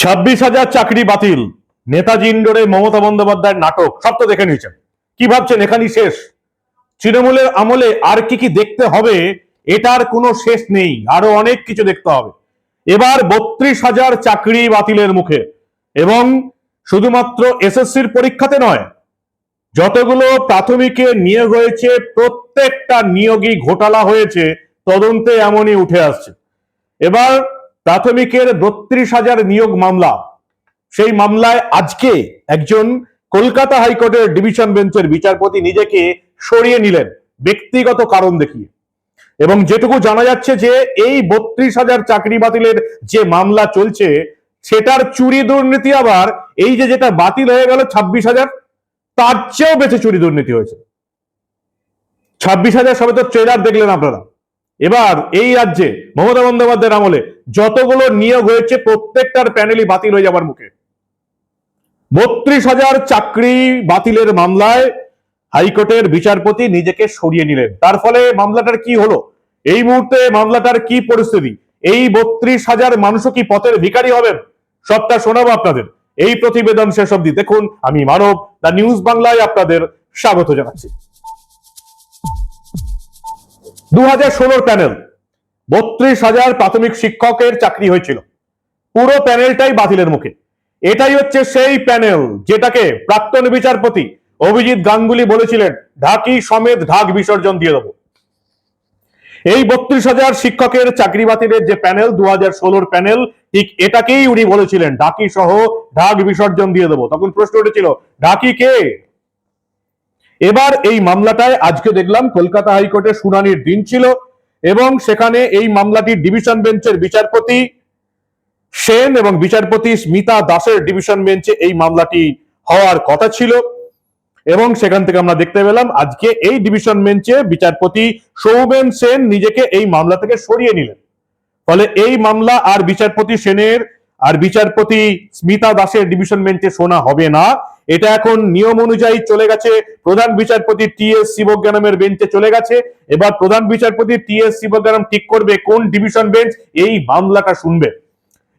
ছাব্বিশ হাজার চাকরি বাতিল। নেতাজি ইন্ডোরে মমতা বন্দ্যোপাধ্যায়ের নাটক, সব তো দেখে নিয়েছেন। কি ভাবছেন? এখানেই শেষ। তৃণমূলের আমলে আর কি কি দেখতে হবে, এটার কোনো শেষ নেই। আরও অনেক কিছু দেখতে হবে। এবার বত্রিশ হাজার চাকরি বাতিলের মুখে। এবং শুধুমাত্র এসএসসির পরীক্ষাতে নয়, যতগুলো প্রাথমিকে নিয়োগ হয়েছে, প্রত্যেকটা নিয়োগই ঘোটালা হয়েছে, তদন্তে এমনই উঠে আসছে। এবার প্রাথমিকের বত্রিশ হাজার নিয়োগ মামলা। সেই মামলায় আজকে একজন কলকাতা হাইকোর্টের ডিভিশন বেঞ্চের বিচারপতি নিজেকে সরিয়ে নিলেন, ব্যক্তিগত কারণ দেখিয়ে। এবং যেটুকু জানা যাচ্ছে যে, এই বত্রিশ হাজার চাকরি বাতিলের যে মামলা চলছে, সেটার চুরি দুর্নীতি আবার, এই যে যেটা বাতিল হয়ে গেল ছাব্বিশ হাজার, তার চেয়েও বেশি চুরি দুর্নীতি হয়েছে। ছাব্বিশ হাজার সবে তো ট্রেলার দেখলেন আপনারা। এবার এই রাজ্যে মমতা বন্দ্যোপাধ্যায়ের আমলে যতগুলো নিয়োগ হয়েছে, প্রত্যেকটার প্যানেলই বাতিল হয়ে যাবার মুখে। বত্রিশ হাজার চাকরি বাতিলের মামলায় হাইকোর্টের বিচারপতি নিজেকে সরিয়ে নিলেন। তার ফলে মামলাটার কি হলো? এই মুহূর্তে মামলাটার কি পরিস্থিতি? এই বত্রিশ হাজার মানুষও কি পথের ভিখারি হবেন? সবটা শোনাবো আপনাদের। এই প্রতিবেদন শেষ অব্দি দেখুন। আমি মানব, দ্য নিউজ বাংলায় আপনাদের স্বাগত জানাচ্ছি। দু হাজার ষোলোর প্যানেল। বত্রিশ হাজার প্রাথমিক শিক্ষকের চাকরি হয়েছিল। পুরো প্যানেলটাই বাতিলের মুখে। এটাই হচ্ছে সেই প্যানেল যেটাকে প্রাক্তন বিচারপতি অভিজিৎ গাঙ্গুলি বলেছিলেন, ঢাকি সমেত ঢাক বিসর্জন দিয়ে দেবো। এই বত্রিশ হাজার শিক্ষকের চাকরি বাতিলের যে প্যানেল দু হাজার ষোলোর প্যানেল, ঠিক এটাকেই উনি বলেছিলেন, ঢাকি সহ ঢাক বিসর্জন দিয়ে দেবো। তখন প্রশ্ন উঠেছিল, ঢাকি কে? এবার এই মামলাটায় আজকে দেখলাম কলকাতা হাইকোর্টে শুনানির দিন ছিল এবং সেখানে এই মামলাটি ডিভিশন বেঞ্চের বিচারপতি সেন এবং বিচারপতি স্মিতা দাসের ডিভিশন বেঞ্চে এই মামলাটি হওয়ার কথা ছিল। এবং সেখান থেকে আমরা দেখতে পেলাম আজকে এই ডিভিশন বেঞ্চে বিচারপতি সৌমেন সেন নিজেকে এই মামলা থেকে সরিয়ে নিলেন। ফলে এই মামলা আর বিচারপতি সেনের আর বিচারপতি স্মিতা দাসের ডিভিশন বেঞ্চে শোনা হবে না। এটা এখন নিয়ম অনুযায়ী চলে গেছে। প্রধান বিচারপতি টি এস শিবজ্ঞানমের বেঞ্চে চলে গেছে। এবার প্রধান বিচারপতি টি এস শিবজ্ঞানম ঠিক করবে কোন ডিভিশন বেঞ্চ? এই মামলাটা শুনবে।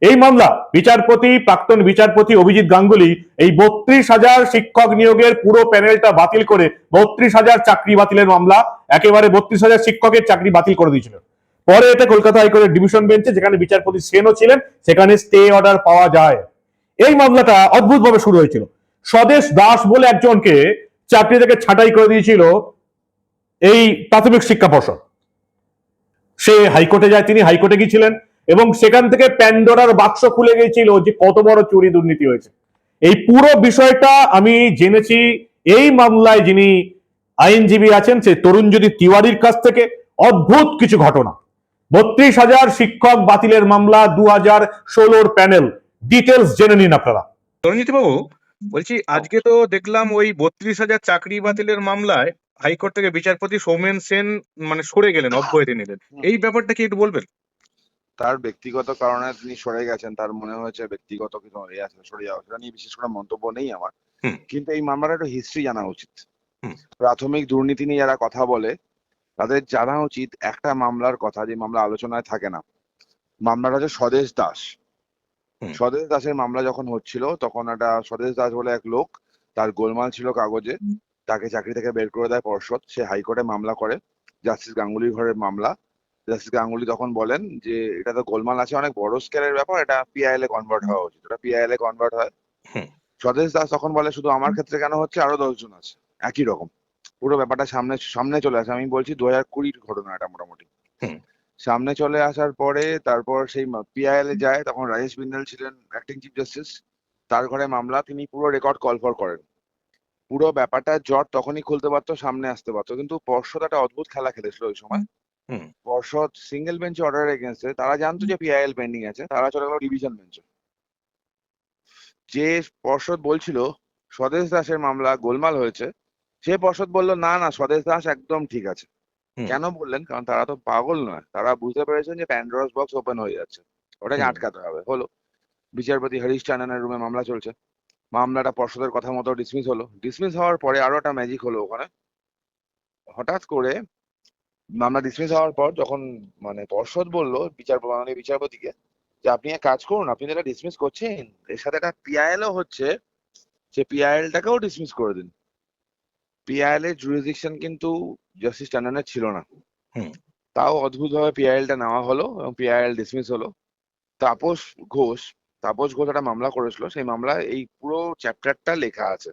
এই মামলা, বিচারপতি, প্রাক্তন বিচারপতি অভিজিৎ গাঙ্গুলি এই বত্রিশ হাজার শিক্ষক নিয়োগের পুরো প্যানেলটা বাতিল করে, বত্রিশ হাজার চাকরি বাতিলের মামলা, একেবারে বত্রিশ হাজার শিক্ষকের চাকরি বাতিল করে দিয়েছিল। পরে এটা কলকাতা হাইকোর্টের ডিভিশন বেঞ্চে, যেখানে বিচারপতি সেনও ছিলেন, সেখানে স্টে অর্ডার পাওয়া যায়। এই মামলাটা অদ্ভুতভাবে শুরু হয়েছিল। স্বদেশ দাস বলে একজনকে চাকরি থেকে ছাঁটাই করে দিয়েছিল এই প্রাথমিক শিক্ষা পর্ষদ। সে হাইকোর্টে যায়, তিনি হাইকোর্টে গিয়েছিলেন এবং সেখান থেকে প্যান্ডোরার বাক্স খুলে গিয়েছিল যে কত বড় চুরি দুর্নীতি হয়েছে। এই পুরো বিষয়টা আমি জেনেছি, এই মামলায় যিনি আইনজীবী আছেন, সে তরুণজ্যোতি তিওয়ারির কাছ থেকে অদ্ভুত কিছু ঘটনা। বত্রিশ হাজার শিক্ষক বাতিলের মামলা, দু হাজার ষোলোর প্যানেল। ডিটেলস জেনে নিন আপনারা। তরুণজিৎ বাবু বলছি আজকে তো দেখলাম ওই বত্রিশ হাজার চাকরি বাতিলের মামলায় হাইকোর্ট থেকে বিচারপতি সৌমেন সেন মানে সরে গেলেন অব্যাহতি নিলেন। এই ব্যাপারটা কি একটু বলবেন? তার ব্যক্তিগত কারণে তিনি সরে গেছেন তার মনে হয়েছে ব্যক্তিগত কিছু আছে সরে যাওয়া সেটা নিয়ে বিশেষ করে মন্তব্য নেই আমার। কিন্তু এই মামলার একটা হিস্ট্রি জানা উচিত। প্রাথমিক দুর্নীতি নিয়ে যারা কথা বলে তাদের জানা উচিত একটা মামলার কথা যে মামলা আলোচনায় থাকে না। মামলাটা হচ্ছে স্বদেশ দাস। স্বদেশ দাসের মামলা যখন হচ্ছিল তখন একটা স্বদেশ দাস বলে এক লোক তার গোলমাল ছিল কাগজে তাকে চাকরি থেকে বের করে দেয় পর্ষদ। সে হাইকোর্টে মামলা করে জাস্টিস গাঙ্গুলির ঘরের মামলা। জাস্টিস গাঙ্গুলি তখন বলেন যে এটা তো গোলমাল আছে অনেক বড় স্কেলের ব্যাপার এটা পিআইএল এ কনভার্ট হওয়া উচিত। এটা পিআইএল এ কনভার্ট হয়। স্বদেশ দাস তখন বলে শুধু আমার ক্ষেত্রে কেন হচ্ছে আরও দশজন আছে? একই রকম। পুরো ব্যাপারটা সামনে সামনে চলে আসে। আমি বলছি দু হাজার কুড়ির ঘটনা এটা মোটামুটি। সামনে চলে আসার পরে তারপর সেই পিআইএল এ যায় তখন রাজেশ বিন্দাল ছিলেন অ্যাক্টিং চিফ জাস্টিস তার ঘরে মামলা তিনি পুরো রেকর্ড কল ফর করেন পুরো ব্যাপারটা জট তখনই খুলতে পারতো সামনে আসতে পারতো কিন্তু পর্ষদ একটা অদ্ভুত খেলা খেলেছিল ওই সময় হুম। পর্ষদ সিঙ্গেল বেঞ্চ অর্ডার এগেনস্টে তারা জানতো যে পিআইএল পেন্ডিং আছে তারা চলে গেল ডিভিশন বেঞ্চে যে পর্ষদ বলছিল স্বদেশ দাসের মামলা গোলমাল হয়েছে সে পর্ষদ বলল না না স্বদেশ দাস একদম ঠিক আছে। কেন বললেন? কারণ তারা তো পাগল নয়। তারা বুঝতে পেরেছেন যে প্যান্ডোরাস বক্স ওপেন হয়ে যাচ্ছে। ওটাকে আটকাতে হবে। হলো। বিচারপতি হরিশ টান্ডনের রুমে মামলা চলছে। মামলাটা পর্ষদের কথা মতো ডিসমিস হলো। ডিসমিস হওয়ার পরে আরও একটা ম্যাজিক হলো ওখানে। হঠাৎ করে মামলা ডিসমিস হওয়ার পর যখন মানে পর্ষদ বলল বিচার মাননীয় বিচারপতিকে যে আপনি এক কাজ করুন আপনি যেটা ডিসমিস করছেন। এর সাথে একটা পিআইএল ও হচ্ছে। সে পিআইএল টাকেও ডিসমিস করে দিন। পিআইএল এর জুরিসডিকশন কিন্তু জাস্টিস টান্ডনের ছিল না। তাও অদ্ভুতভাবে পিআইএল টা নেওয়া হলো এবং পিআইএল ডিসমিস হলো। তাপস ঘোষ তাপস ঘোষ একটা মামলা করেছিল। সেই মামলায় এই পুরো চ্যাপ্টারটা লেখা আছে।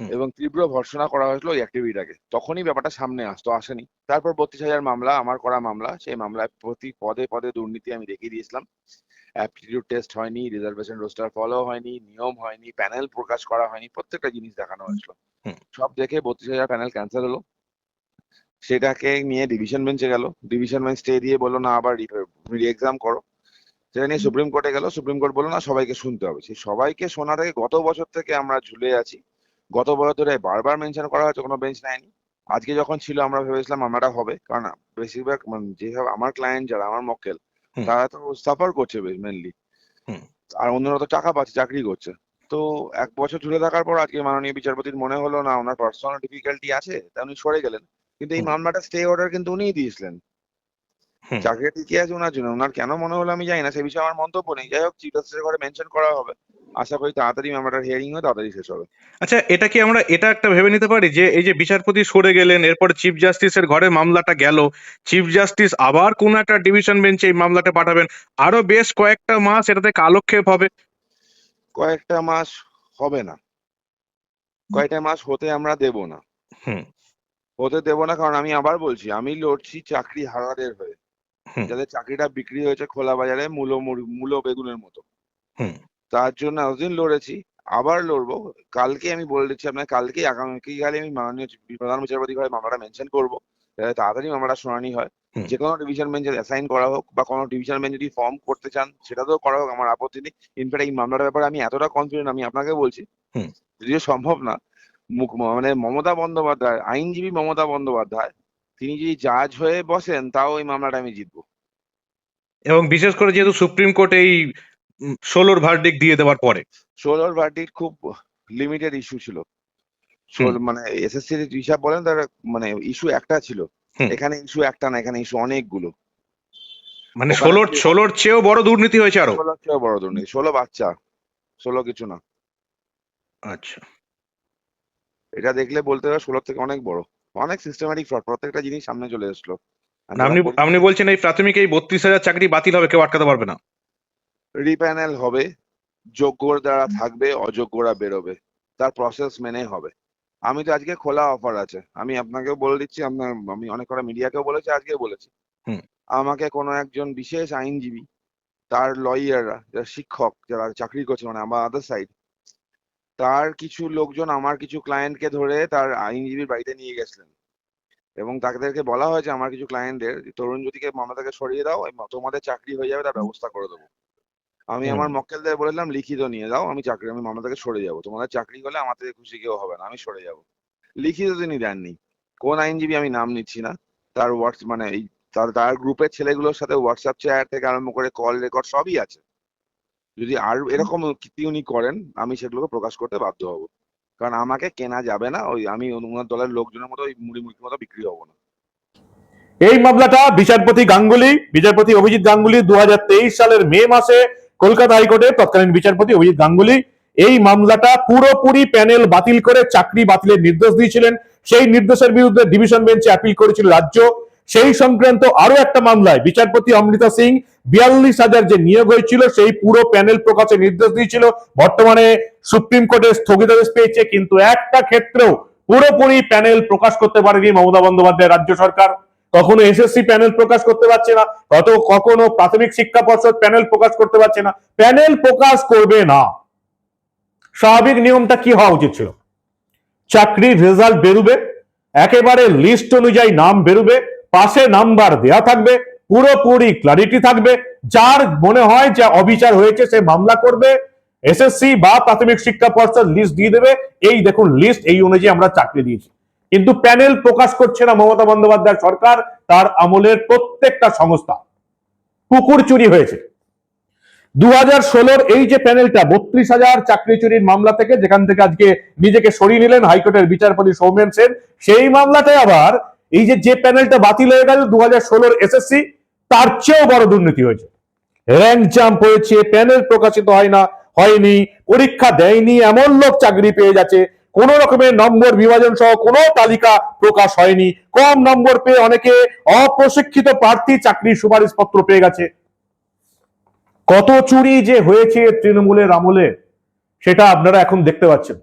এবং তীব্র ভর্সনা করা হয়েছিল ওই অ্যাক্টিভিটাকে তখনই ব্যাপারটা সামনে আসতো আসেনি। তারপর বত্রিশ হাজার মামলা আমার করা মামলা সেই মামলায় প্রতি পদে পদে দুর্নীতি আমি দেখিয়ে দিয়েছিলাম। অ্যাপটিটিউড টেস্ট হয়নি রিজার্ভেশন রোস্টার ফলো হয়নি নিয়ম হয়নি প্যানেল প্রকাশ করা হয়নি প্রত্যেকটা জিনিস দেখানো হয়েছিল। সব দেখে বত্রিশ হাজার প্যানেল ক্যান্সেল হলো। সেটাকে নিয়ে ডিভিশন বেঞ্চে গেল। ডিভিশন বেঞ্চ স্টে দিয়ে বলল না আবার রি এক্সাম করো। সেটা নিয়ে সুপ্রিম কোর্টে গেল। সুপ্রিম কোর্ট বলল না সবাইকে শুনতে হবে। সেই সবাইকে শোনা থেকে গত বছর থেকে আমরা ঝুলে আছি। গত বছর ধরে বারবার মেনশন করা হয়েছে কোনো বেঞ্চ নেয়নি। আজকে যখন ছিল আমরা ভেবেছিলাম মামলাটা হবে। কারণ বেশিরভাগ মানে যেভাবে আমার ক্লায়েন্ট যারা আমার মক্কেল। তারা তো সাফার করছে মেনলি হুম। আর অন্যরা তো টাকা পাচ্ছে চাকরি করছে। তো এক বছর ঝুলে থাকার পর আজকে মাননীয় বিচারপতির মনে হলো না ওনার পার্সোনাল ডিফিকাল্টি আছে তাই উনি সরে গেলেন। কিন্তু এই মামলাটা স্টে অর্ডার কিন্তু উনিই দিয়েছিলেন। চাকরিটা টিকে আছে ওনার জন্য। ওনার কেন মনে হলো আমি জানি না সে বিষয়ে আমার মন্তব্য নেই। যাই হোক চিফ জাস্টিসের ঘরে মেনশন করা হবে। আশা করি তাড়াতাড়ি মামলাটার হিয়ারিং হয়ে তাড়াতাড়ি শেষ হবে। আচ্ছা এটা কি আমরা এটা একটা ভেবে নিতে পারি যে এই যে বিচারপতি সরে গেলেন এরপর চিফ জাস্টিসের ঘরে মামলাটা গেল চিফ জাস্টিস আবার কোন একটা ডিভিশন বেঞ্চে এই মামলাটা পাঠাবেন আরও বেশ কয়েকটা মাস এটাতে কালক্ষেপ হবে। কয়েকটা মাস হবে না। কয়েকটা মাস হতে আমরা দেব না। হুম। হতে দেব না কারণ আমি আবার বলছি আমি লড়ছি চাকরি হারাদের হয়ে। যাদের চাকরিটা বিক্রি হয়েছে খোলা বাজারে মূলো মূলো বেগুনের মতো। হুম। তার জন্য এতদিন লড়েছি আবার লড়বো কালকে আমি বলে দিচ্ছি আপনার কালকে আগামীকালে আমি মাননীয় প্রধান বিচারপতি ঘরে মামলাটা মেনশন করব যাতে তাড়াতাড়ি মামলাটা শুনানি হয়। যে কোনো ডিভিশন বেঞ্চে অ্যাসাইন করা হোক বা কোনো ডিভিশন বেঞ্চ যদি ফর্ম করতে চান সেটাতেও করা হোক আমার আপত্তি নেই ইনফ্যাক্ট এই মামলাটার ব্যাপারে আমি এতটা কনফিডেন্ট আমি আপনাকে বলছি। যদিও সম্ভব না মুখ মানে মমতা বন্দ্যোপাধ্যায় আইনজীবী মমতা বন্দ্যোপাধ্যায় তিনি যদি জাজ হয়ে বসেন তাও এই মামলাটা আমি জিতবো এবং বিশেষ করে যেহেতু সুপ্রিম কোর্ট এই ষোলোর ভার্ডিক দিয়ে দেওয়ার পরে। ষোলোর ভার্ডিক্ট খুব লিমিটেড ইস্যু ছিল। মানে এসএসসি হিসাব বলেন তার মানে ইস্যু একটা ছিল। এখানে ইস্যু একটা না এখানে ইস্যু অনেকগুলো। মানে ষোলোর ষোলোর চেয়েও বড় দুর্নীতি হয়েছে আরও। ষোলো চেয়েও বড় দুর্নীতি ষোলো বাচ্চা ষোলো কিছু না। আচ্ছা। এটা দেখলে বলতে হবে ষোলোর থেকে অনেক বড়। অনেক সিস্টেম্যাটিক ফ্রড প্রত্যেকটা জিনিস সামনে চলে এসলো না, আপনি আপনি বলছেন এই প্রাথমিক এই বত্রিশ হাজার চাকরি বাতিল হবে কেউ আটকাতে পারবে না। রিপ্যানেল হবে যোগ্য দ্বারা থাকবে অযোগ্যরা বেরোবে। তার প্রসেস মেনে হবে। আমি তো আজকে খোলা অফার আছে। আমি আপনাকেও বলে দিচ্ছি আপনার আমি অনেক কটা মিডিয়াকেও বলেছি আজকেও বলেছি। আমাকে কোনো একজন বিশেষ আইনজীবী তার লয়াররা যারা শিক্ষক যারা চাকরি করছে মানে আমার আদার সাইড তার কিছু লোকজন আমার কিছু ক্লায়েন্টকে ধরে তার আইনজীবীর বাড়িতে নিয়ে গেছিলেন। এবং তাদেরকে বলা হয়েছে আমার কিছু ক্লায়েন্টদের তরুণ জ্যোতিকে মামলা থেকে সরিয়ে দাও তোমাদের চাকরি হয়ে যাবে তার ব্যবস্থা করে দেবো। আমি। আমার মক্কেলদের বলেছিলাম লিখিত নিয়ে যাও আমি চাকরি আমি মামলা থেকে সরে যাব। তোমাদের চাকরি হলে আমার থেকে খুশি কেউ হবে না আমি সরে যাব। লিখিত তিনি দেননি। কোন আইনজীবী আমি নাম নিচ্ছি না। তার হোয়াটস মানে এই তার তার গ্রুপের ছেলেগুলোর সাথে হোয়াটসঅ্যাপ চ্যাট থেকে আরম্ভ করে কল রেকর্ড সবই আছে। যদি আর এরকম কীর্তি উনি করেন আমি সেগুলোকে প্রকাশ করতে বাধ্য হব। কারণ আমাকে কেনা যাবে না ওই আমি ওনার দলের লোকজনের মতো ওই মুড়ি মুড়ির মতো বিক্রি হব না। এই মামলাটা বিচারপতি গাঙ্গুলি বিচারপতি অভিজিৎ গাঙ্গুলি দু হাজার তেইশ সালের মে মাসে কলকাতা হাইকোর্টের তৎকালীন বিচারপতি অভিজিৎ গাঙ্গুলি এই মামলাটা পুরোপুরি প্যানেল বাতিল করে চাকরি বাতিলের নির্দেশ দিয়েছিলেন। সেই নির্দেশের বিরুদ্ধে ডিভিশন বেঞ্চে আপিল করেছিল রাজ্য। সেই সংক্রান্ত আরও একটা মামলায় বিচারপতি অমৃতা সিং বিয়াল্লিশ হাজার যে নিয়োগ হয়েছিল, সেই পুরো প্যানেল প্রকাশের নির্দেশ দিয়েছিল। বর্তমানে সুপ্রিম কোর্টে স্থগিতাদেশ পেয়েছে, কিন্তু একটা ক্ষেত্রেও পুরোপুরি প্যানেল প্রকাশ করতে পারেনি মমতা বন্দ্যোপাধ্যায় রাজ্য সরকার। কখনো এসএসসি প্যানেল প্রকাশ করতে পারছে না কত কখনো প্রাথমিক শিক্ষা পর্ষদ প্যানেল প্রকাশ করতে পারছে না। প্যানেল প্রকাশ করবে না। স্বাভাবিক নিয়মটা কি হওয়া উচিত ছিল? চাকরির রেজাল্ট বেরোবে, একেবারে লিস্ট অনুযায়ী নাম বেরোবে, পাশে নাম্বার দেয়া থাকবে, পুরোপুরি ক্লারিটি থাকবে, যার মনে হয় যে অবিচার হয়েছে সে মামলা করবে এসএসসি বা প্রাথমিক শিক্ষা পর্ষদ লিস্ট দিয়ে দেবে। এই দেখুন লিস্ট এই অনুযায়ী আমরা চাকরি দিয়েছি। কিন্তু প্যানেল প্রকাশ করছে না মমতা বন্দ্যোপাধ্যায় সরকার, তার আমলের প্রত্যেকটা সংস্থা। পুকুর চুরি হয়েছে। দু হাজার ষোলোর এই যে প্যানেলটা, বত্রিশ হাজার চাকরি চুরির মামলা থেকে, যেখান থেকে আজকে নিজেকে সরিয়ে নিলেন হাইকোর্টের বিচারপতি সৌমেন সেন, সেই মামলাটাই আবার এই যে যে প্যানেলটা বাতিল হয়ে গেল দু হাজার ষোলোর এসএসসি, তার চেয়েও বড় দুর্নীতি হয়েছে। র্যাঙ্ক জাম্প হয়েছে, প্যানেল প্রকাশিত হয় না, হয়নি, পরীক্ষা দেয়নি, এমন লোক চাকরি পেয়ে যাচ্ছে কোন রকমের নম্বর বিভাজন সহ কোনো তালিকা প্রকাশ হয়নি। কম নম্বর পেয়ে অনেকে অপ্রশিক্ষিত প্রার্থী চাকরির সুপারিশপত্র পেয়ে গেছে। কত চুরি যে হয়েছে তৃণমূলের আমলে, সেটা আপনারা এখন দেখতে পাচ্ছেন।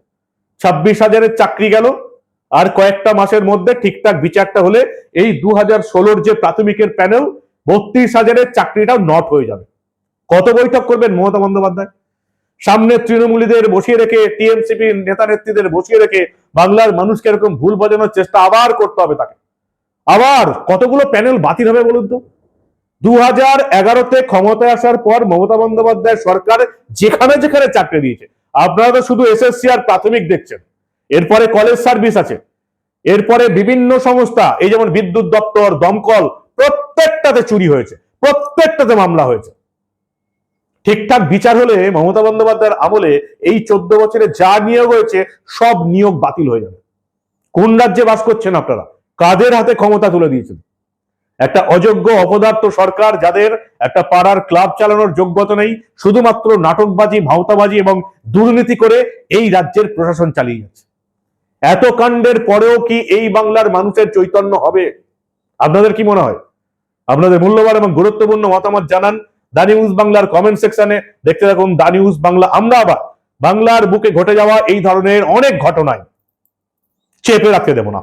ছাব্বিশ হাজারের চাকরি গেল, আর কয়েকটা মাসের মধ্যে ঠিকঠাক বিচারটা হলে এই দু হাজার ষোলোর যে প্রাথমিকের প্যানেল, বত্রিশ হাজারের চাকরিটাও নট হয়ে যাবে। কত বৈঠক করবেন মমতা বন্দ্যোপাধ্যায়? সামনে তৃণমূলীদের বসিয়ে রেখে, টিএমসিপি নেতা নেত্রীদের বসিয়ে রেখে বাংলার মানুষকে এরকম ভুল বোঝানোর চেষ্টা আবার করতে হবে তাকে। আবার কতগুলো প্যানেল বাতিল হবে বলুন তো? দু হাজার এগারোতে ক্ষমতায় আসার পর মমতা বন্দ্যোপাধ্যায় সরকার যেখানে যেখানে চাকরি দিয়েছে। আপনারা তো শুধু এসএসসি আর প্রাথমিক দেখছেন। এরপরে কলেজ সার্ভিস আছে। এরপরে বিভিন্ন সংস্থা, এই যেমন বিদ্যুৎ দপ্তর, দমকল, প্রত্যেকটাতে চুরি হয়েছে। প্রত্যেকটাতে মামলা হয়েছে। ঠিকঠাক বিচার হলে মমতা বন্দ্যোপাধ্যায়ের আমলে এই চোদ্দ বছরে যা নিয়োগ হয়েছে, সব নিয়োগ বাতিল হয়ে যাবে। কোন রাজ্যে বাস করছেন আপনারা? কাদের হাতে ক্ষমতা তুলে দিয়েছেন? একটা অযোগ্য অপদার্থ সরকার যাদের একটা পাড়ার ক্লাব চালানোর যোগ্যতা নেই, শুধুমাত্র নাটকবাজি, ভাওতাবাজি এবং দুর্নীতি করে এই রাজ্যের প্রশাসন চালিয়ে যাচ্ছে। এত কাণ্ডের পরেও কি এই বাংলার মানুষের চৈতন্য হবে? আপনাদের কি মনে হয়? আপনাদের মূল্যবান এবং গুরুত্বপূর্ণ মতামত জানান দা নিউজ বাংলার কমেন্ট সেকশনে দেখতে থাকুন দা নিউজ বাংলা। আমরা আবার বাংলার বুকে ঘটে যাওয়া এই ধরনের অনেক ঘটনায় চেপে রাখতে দেব না।